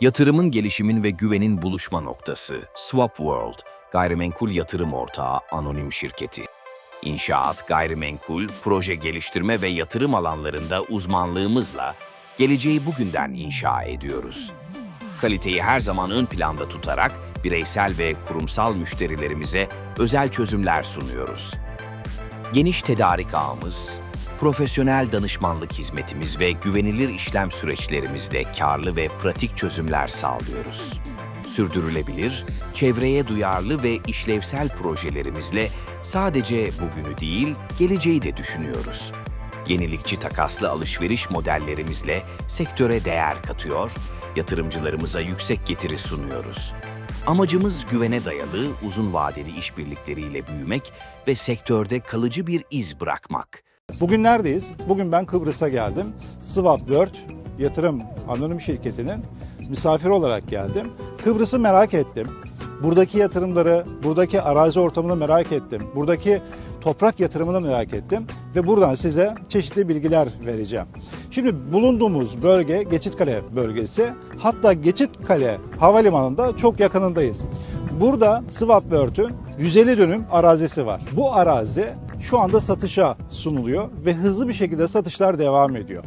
Yatırımın, gelişimin ve güvenin buluşma noktası Swap World, gayrimenkul yatırım ortağı anonim şirketi. İnşaat, gayrimenkul, proje geliştirme ve yatırım alanlarında uzmanlığımızla geleceği bugünden inşa ediyoruz. Kaliteyi her zaman ön planda tutarak bireysel ve kurumsal müşterilerimize özel çözümler sunuyoruz. Geniş tedarik ağımız, profesyonel danışmanlık hizmetimiz ve güvenilir işlem süreçlerimizle karlı ve pratik çözümler sağlıyoruz. Sürdürülebilir, çevreye duyarlı ve işlevsel projelerimizle sadece bugünü değil, geleceği de düşünüyoruz. Yenilikçi takaslı alışveriş modellerimizle sektöre değer katıyor, yatırımcılarımıza yüksek getiri sunuyoruz. Amacımız güvene dayalı, uzun vadeli işbirlikleriyle büyümek ve sektörde kalıcı bir iz bırakmak. Bugün neredeyiz? Bugün ben Kıbrıs'a geldim. Swap World yatırım anonim şirketinin misafir olarak geldim. Kıbrıs'ı merak ettim. Buradaki yatırımları, buradaki arazi ortamını merak ettim. Buradaki toprak yatırımını merak ettim ve buradan size çeşitli bilgiler vereceğim. Şimdi bulunduğumuz bölge Geçitkale bölgesi. Hatta Geçitkale Havalimanı'nda çok yakınındayız. Burada World'ün 150 dönüm arazisi var. Bu arazi şu anda satışa sunuluyor ve hızlı bir şekilde satışlar devam ediyor.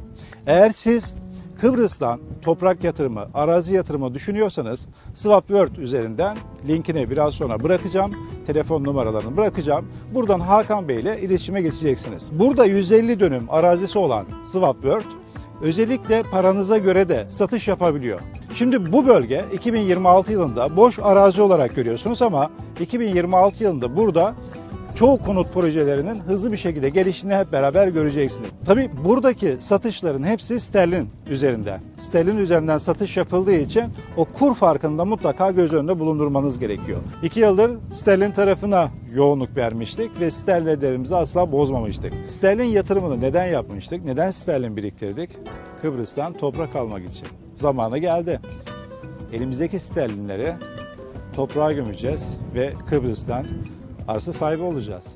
Eğer siz Kıbrıs'tan toprak yatırımı, arazi yatırımı düşünüyorsanız Swap üzerinden linkini biraz sonra bırakacağım. Telefon numaralarını bırakacağım. Buradan Hakan Bey ile iletişime geçeceksiniz. Burada 150 dönüm arazisi olan Swap özellikle paranıza göre de satış yapabiliyor. Şimdi bu bölge 2026 yılında boş arazi olarak görüyorsunuz ama 2026 yılında burada çoğu konut projelerinin hızlı bir şekilde gelişini hep beraber göreceksiniz. Tabi buradaki satışların hepsi sterlin üzerinden. Sterlin üzerinden satış yapıldığı için o kur farkını da mutlaka göz önünde bulundurmanız gerekiyor. İki yıldır sterlin tarafına yoğunluk vermiştik ve sterlinlerimizi asla bozmamıştık. Sterlin yatırımını neden yapmıştık? Neden sterlin biriktirdik? Kıbrıs'tan toprak almak için. Zamanı geldi. Elimizdeki sterlinleri toprağa gömeceğiz ve Kıbrıs'tan arsa sahibi olacağız.